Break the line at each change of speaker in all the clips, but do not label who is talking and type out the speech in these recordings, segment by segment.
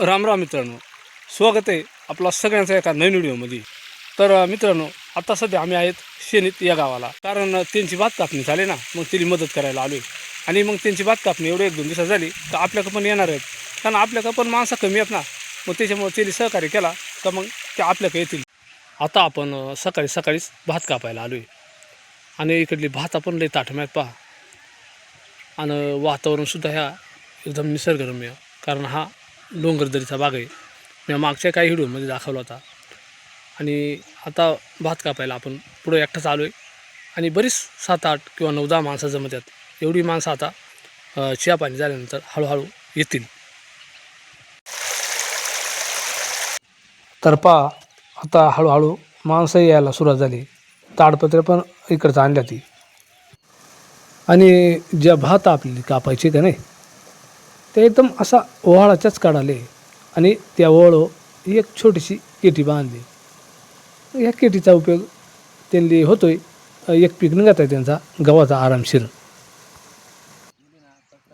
राम राम मित्रांनो स्वागत आहे आपला सगळ्यांचा एका नवीन व्हिडिओमध्ये. तर मित्रांनो आता सध्या आम्ही आहेत शेनीत या गावाला. कारण त्यांची भात कापणी झाली ना मग तिला मदत करायला आलो आणि मग त्यांची भात कापणी एवढी एक दोन दिवसात झाली तर आपल्याकडं पण येणार आहेत. कारण आपल्याकडं पण माणसं कमी आहेत ना मग त्याच्यामुळे त्यांनी सहकार्य केला तर मग ते आपल्याकडे येतील. आता आपण सकाळी सकाळीच भात कापायला आलो आहे आणि इकडली भात आपण लई ताठम्यात पहा. आणि वातावरणसुद्धा ह्या एकदम निसर्गरम्य कारण हा डोंगरदरीचा बाग आहे. मी मागच्या काही व्हिडिओमध्ये दाखवला होता. आणि आता भात कापायला आपण पुढं एकटाच आलो आहे आणि बरीच सात आठ किंवा नऊ दहा माणसं जमतात एवढी माणसं आता चिया पाणी झाल्यानंतर हळूहळू येतील. तर पहा आता हळूहळू माणसं यायला सुरुवात झाली. ताडपत्रे पण इकडचं आणल्या ती आणि ज्या भात आपली कापायची का नाही ते एकदम असा ओहाळाच्याच काढाले आणि त्या ओळ एक छोटीशी केटी बांधली. या केटीचा उपयोग त्यांनी होतोय. एक पीक निघत आहे त्यांचा गव्हाचा आरामशीर.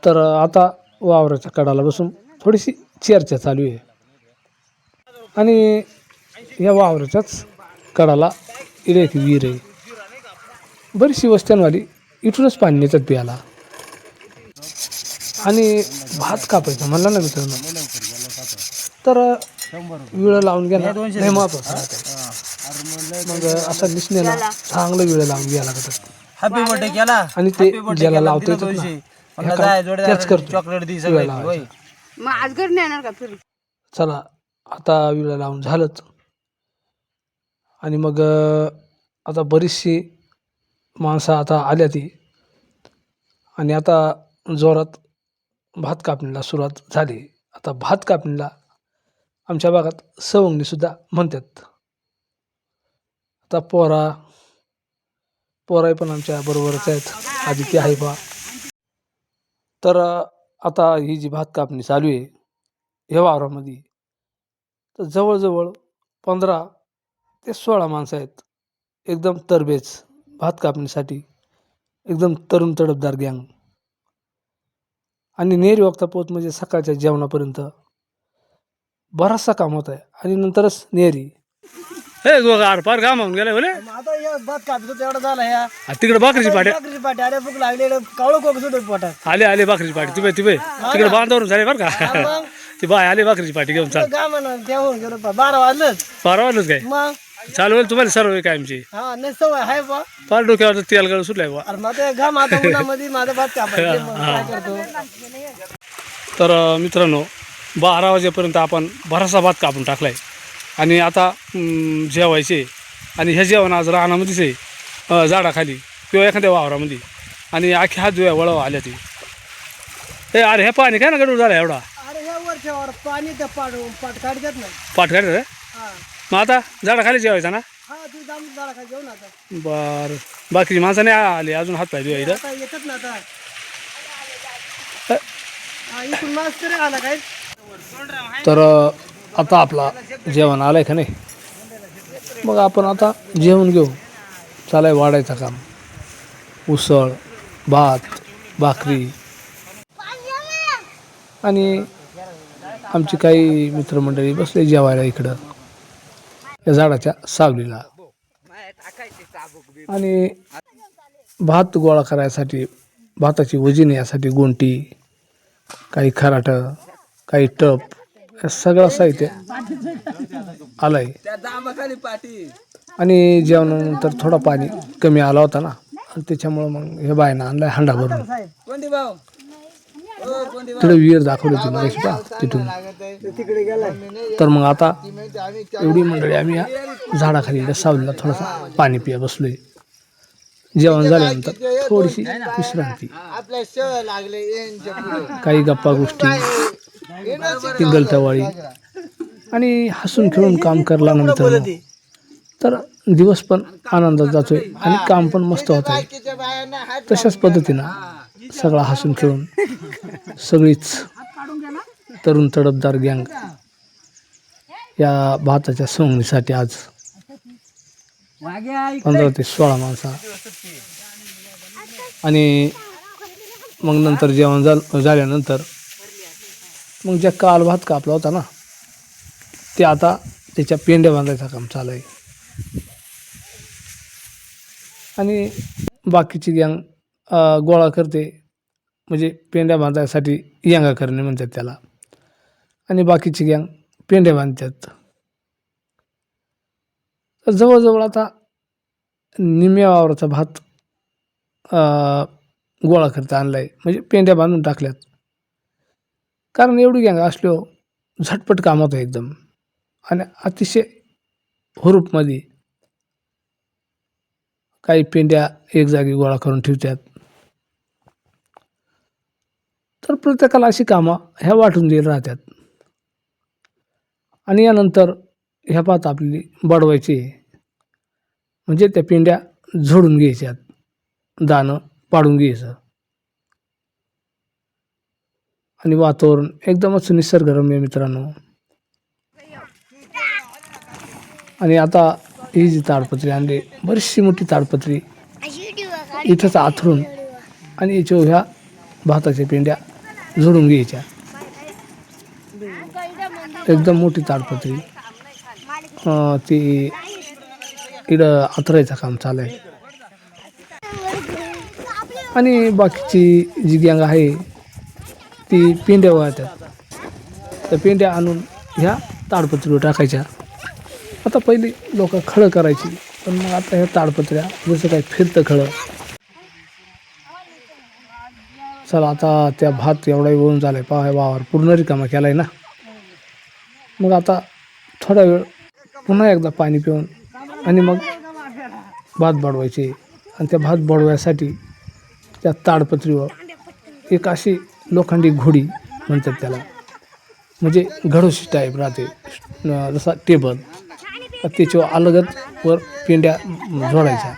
तर आता वावराच्या कडाला बसून थोडीशी चर्चा चालू आहे. आणि या वावराच्याच कडाला इकडे एक विहीर आहे. बरीचशी वस्त्यांवाली इथूनच पाणी नेतात प्यायला आणि भात कापायचं म्हणलं ना मित्रांनो. तर विळं लावून घ्या. मग असा दिसण्याला चांगलं विळं लावून घ्यायला लागतात.
हॅपी बर्थडे केला.
आणि ते ज्याला लावता त्याच करतो.
चॉकलेट दी सगळे.
मग आज घरी नाही येणार का फिरून?
चला आता विळं लावून झालंच. आणि मग आता बरीचशी माणसं आता आल्या ती. आणि आता जोरात भात कापणीला सुरुवात झाली. आता भात कापणीला आमच्या भागात सवंगणीसुद्धा म्हणतात. आता पोरा पोराही पण आमच्या बरोबरच आहेत. आदित्य आहे बा तर आता ही जी भात कापणी चालू आहे ह्या वावरामध्ये तर जवळजवळ पंधरा ते सोळा माणसं आहेत. एकदम तरबेज भात कापणीसाठी. एकदम तरुण तडफदार गँग. आणि नेरी वक्ता पोत म्हणजे सकाळच्या जेवणापर्यंत. बराचसा काम होत आहे आणि नंतरच नेरी हे गोगार पार काम होऊन गेले बोले
आता या भात कापतो तेवढा झाला ह्या
तिकडे बाकरीची पाट्या.
भाकरीची पाटी अरे भूक लागली कावळं कोक सुटत पोटात.
आले आले बाकरीची पाटी. तिबे तिबे. तिकडे बांधावरून झाले बरं का?
मग?
ती बाय आले बाकरीची पाटी घेऊन चाल.
काय म्हणा तेव्हा गेलो. पा- बारा वाजलंच
परवानच काय?
मग?
चालू होईल तुम्हाला सर्व काय आमची
हा नाही सवय आहे बा
फार डोक्यावर तेल गळ सुटलाय बा
अरे मग ते घाम आता उन्हामध्ये माझा भात कापायचे मग काय करतो?
तर अ, मित्रांनो बारा वाजेपर्यंत आपण बराचसा भात कापून टाकला आहे आणि आता जेवायचे. आणि हे जेवण आज रानामध्येच आहे. अ, झाडाखाली किंवा एखाद्या वावरामध्ये. आणि आखी हात जुया वळव आल्या ती. अरे हे पाणी काय ना गडूळ झाला एवढा?
अरे ह्या वरच्यावर पाणी त्या पाट पाट काढतात ना.
पाठ काढ रे
हा.
मग आता झाडाखाली जेवायचा ना?
हा तू जाऊन आता.
बरं. बाकीची माणसं नाही आली अजून हात पाहिजे इथं.
आता येतात ना आता. हा, तरी आला काय
तर अ, आता आपला जेवण आलं आहे का नाही? मग आपण आता जेवण घेऊ. चालाय वाढायचं काम. उसळ भात भाकरी. आणि आमची काही मित्रमंडळी बसले जेवायला इकडं. या झाडाच्या सावलीला. आणि भात गोळा करायसाठी भाताची वजन यासाठी गोंटी काही खराटं काही टप हे सगळं साहित्य आलं आहे आणि जेवणानंतर थोडा पाणी कमी आला होता ना आणि त्याच्यामुळं मग हे बायनं आणलं हंडा भरून. तिकडे विहीर दाखवली होती मग पहा तिथून.
तिकडे
तर मग आता एवढी मंडळी आम्ही या झाडाखाली सावलीला थोडंसं पाणी पिया बसलोय. जेवण झाल्यानंतर थोडीशी विश्रांती. काही गप्पा गोष्टी ती आणि हसून खेळून काम करला ना तर दिवस पण आनंदात जातोय आणि काम पण मस्त होत आहे तशाच पद्धतीनं सगळा हसून खेळून. सगळीच तरुण तडफदार गँग. या भाताच्या सोंगणीसाठी आज पंधरा ते सोळा माणसा. आणि मग नंतर जेवण झालं झाल्यानंतर मग ज्या काल भात कापला होता ना ते आता त्याच्या पेंड्या बांधायचं काम चालू आहे. आणि बाकीची गँग गोळा करते. म्हणजे पेंड्या बांधायसाठी यांगा करणे म्हणतात त्याला. आणि बाकीची गँग पेंड्या बांधतात. तर जवळजवळ आता निम्या वावराचा भात गोळा करता आणला आहे म्हणजे पेंड्या बांधून टाकल्यात. कारण एवढी गँग असलो हो, झटपट कामात आहे एकदम. आणि अतिशय हुरूपमध्ये काही पेंड्या एक जागी गोळा करून ठेवतात. तर प्रत्येकाला अशी कामं ह्या वाटून दिली राहतात. आणि यानंतर ह्या पात आपली बडवायची म्हणजे त्या पिंड्या झोडून घ्यायच्यात. दाणं पाडून घ्यायचं. आणि वातावरण एकदमच निसर्गरम्य मित्रांनो. आणि आता ही जी ताडपत्री आणली बरीचशी मोठी ताडपत्री इथंच आथरून आणि याच्या ह्या भाताच्या पेंड्या जोडून घ्यायच्या. एकदम मोठी ताडपत्री. ती इकडं आथरायचं काम चालू आहे आणि बाकीची जी गँग आहे ती पेंड्या वळतात त्या पेंड्या आणून ह्या ताडपत्रीवर टाकायच्या. आता पहिली लोक खळं करायची पण मग आता ह्या ताडपत्र्या जसं काय फिरतं खळं चला आता त्या भात एवढाही झाला. आहे पहा वावर. पूर्ण रिकामा केला आहे ना. मग आता थोडा वेळ पुन्हा एकदा पाणी पिऊन आणि मग भात बडवायचे. आणि त्या भात बडवायसाठी त्या ताडपत्रीवर एक अशी लोखंडी घोडी म्हणतात त्याला. म्हणजे घडोशी टाईप राहते. जसा टेबल. त्याच्यावर अलगत वर पेंड्या जोडायच्या.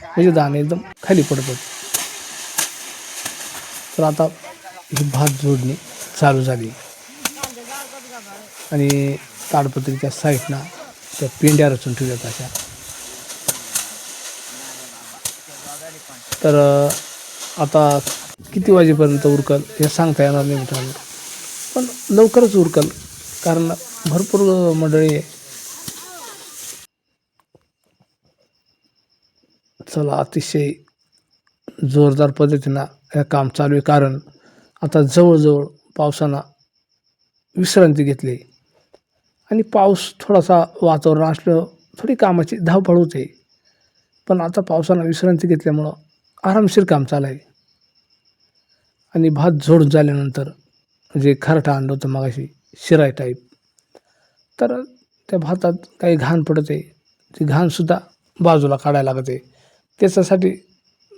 म्हणजे दाणे एकदम खाली पडतात. तर आता ही भात जोडणी चालू झाली. आणि ताडपत्रीच्या साईडनं त्या पेंड्या रचून ठेवल्यात अशा. तर आता किती वाजेपर्यंत उरकल हे सांगता येणार नाही मित्रांनो. पण लवकरच उरकल कारण भरपूर मंडळी चला अतिशय जोरदार पद्धतीनं हे काम चालू आहे. कारण आता जवळजवळ पावसानं विश्रांती घेतली. आणि पाऊस थोडासा वातावरण असलं थोडी कामाची धावपळ होते. पण आता पावसानं विश्रांती घेतल्यामुळं आरामशीर काम चालू आहे. आणि भात झोडून झाल्यानंतर जे खरटा आणलं होतं मगाशी शिराय टाईप तर त्या भातात काही घाण पडते. ती घाणसुद्धा बाजूला काढायला लागते. त्याच्यासाठी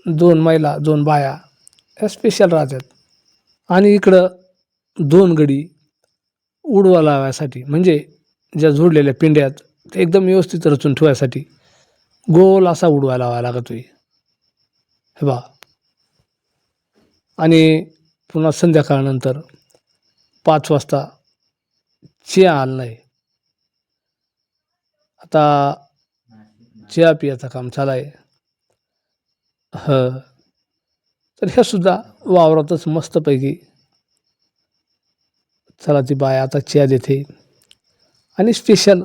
दोन महिला दोन बाया ह्या स्पेशल राहतात आणि इकडं दोन गडी उडवा लावायसाठी म्हणजे ज्या जोडलेल्या पिंड्यात ते एकदम व्यवस्थित रचून ठेवायसाठी गोल असा उडवा लावायला लागतो हे बा आणि पुन्हा संध्याकाळनंतर पाच वाजता चिया आलं नाही. आता चिया पियाचं काम चालू आहे. ह. तर ह्या सुद्धा वावरातच मस्तपैकी चला ती बाय आता चिया देते. आणि स्पेशल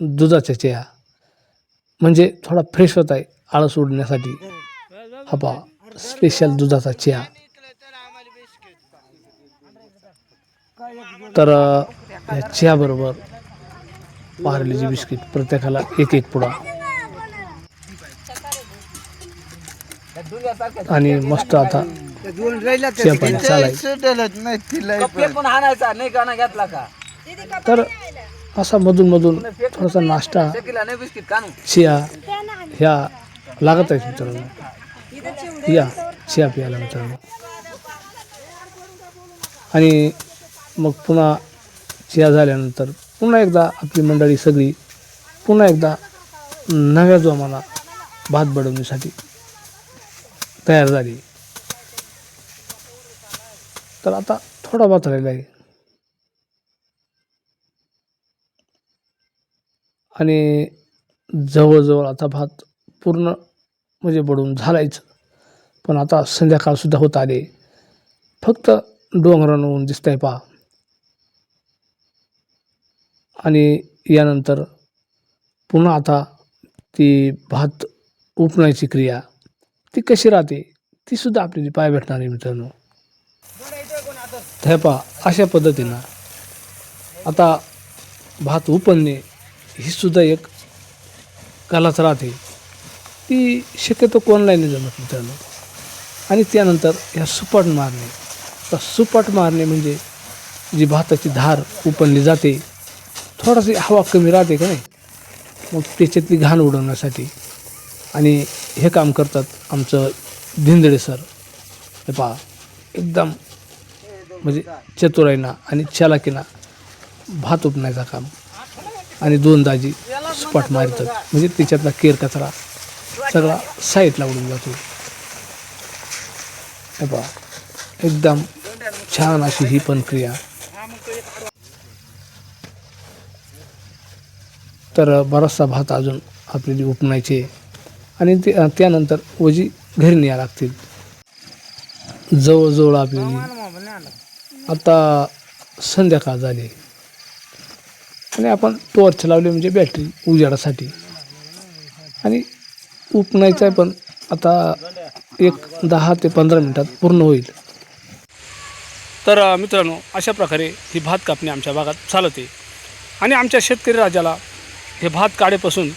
दुधाच्या चिया. म्हणजे थोडा फ्रेश होत आहे आळस उडण्यासाठी हपा स्पेशल दुधाचा चिया. तर अ, या चहाबरोबर पार्लेजी बिस्किट प्रत्येकाला एक एक पुडा. आणि मस्त आता चहा पाणी चालाय
पण हाणायचा नाही गाणं घेतला का?
तर असा मधून मधून थोडासा नाश्ता
किला नाही बिस्किट कानू
चिया ह्या लागत आहेत मित्रांनो. या चिया प्यायला मित्रांनो. आणि मग पुन्हा चिया झाल्यानंतर पुन्हा एकदा आपली मंडळी सगळी पुन्हा एकदा नव्या जोमाना भात बडवण्यासाठी तयार झाली. तर आता थोडा भात राहिला आहे आणि जवळजवळ आता भात पूर्ण म्हणजे बडवून झालायच. पण आता संध्याकाळसुद्धा होत आले. फक्त डोंगरांवरून दिसत आहे पहा. आणि यानंतर पुन्हा आता ती भात उपणायची क्रिया. ती कशी राहते ती सुद्धा आपल्याला पाय भेटणार आहे मित्रांनो. हे पहा अशा पद्धतीनं. आता भात उपणणे ही सुद्धा एक कलाच राहते. ती शक्यतो कोणलाही नाही जमत मित्रांनो. आणि त्यानंतर ह्या सुपाट मारणे. तर सुपाट मारणे म्हणजे जी भाताची धार उपणली जाते थोडाशी हवा कमी राहते का नाही? मग त्याच्यातली घाण उडवण्यासाठी आणि हे काम करतात आमचं धिंदडे सर. हे पहा एकदम म्हणजे चतुराईना आणि चालाकीना भात उपण्याचं काम. आणि दोन दाजी स्पॉट मारतात. म्हणजे तिच्यातला केर कचरा सगळा साईडला उडून जातो. हे पहा एकदम छान अशी ही पण क्रिया. तर बराचसा भात अजून आपल्याला उपणायचे आणि ते त्यानंतर वजी घरी न्याय लागतील. जवळजवळ आपल्याला आता संध्याकाळ झाली. आणि आपण टॉर्च लावले म्हणजे बॅटरी उजेडासाठी. आणि उपणायचं आहे पण आता एक दहा ते पंधरा मिनटात पूर्ण होईल. तर मित्रांनो अशा प्रकारे ही भात कापणी आमच्या भागात चालते. आणि आमच्या शेतकरी राजाला हे भात काढेपासून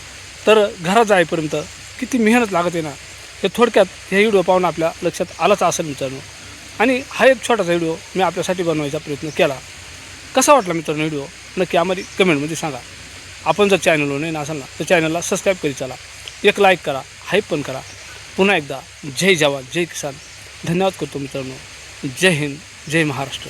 तर घरात जाईपर्यंत किती मेहनत लागत आहे ना हे थोडक्यात हे व्हिडिओ पाहून आपल्या लक्षात आलाच असेल मित्रांनो. आणि हा एक छोटासा व्हिडिओ मी आपल्यासाठी बनवायचा प्रयत्न केला. कसा वाटला मित्रांनो व्हिडिओ? नक्की आम्हाला कमेंटमध्ये सांगा. आपण जर चॅनलवर नाही असाल ना तर चॅनलला सबस्क्राईब करी चला. एक लाईक करा हाईप पण करा. पुन्हा एकदा जय जवान जय किसान. धन्यवाद करतो मित्रांनो. जय हिंद जय महाराष्ट्र.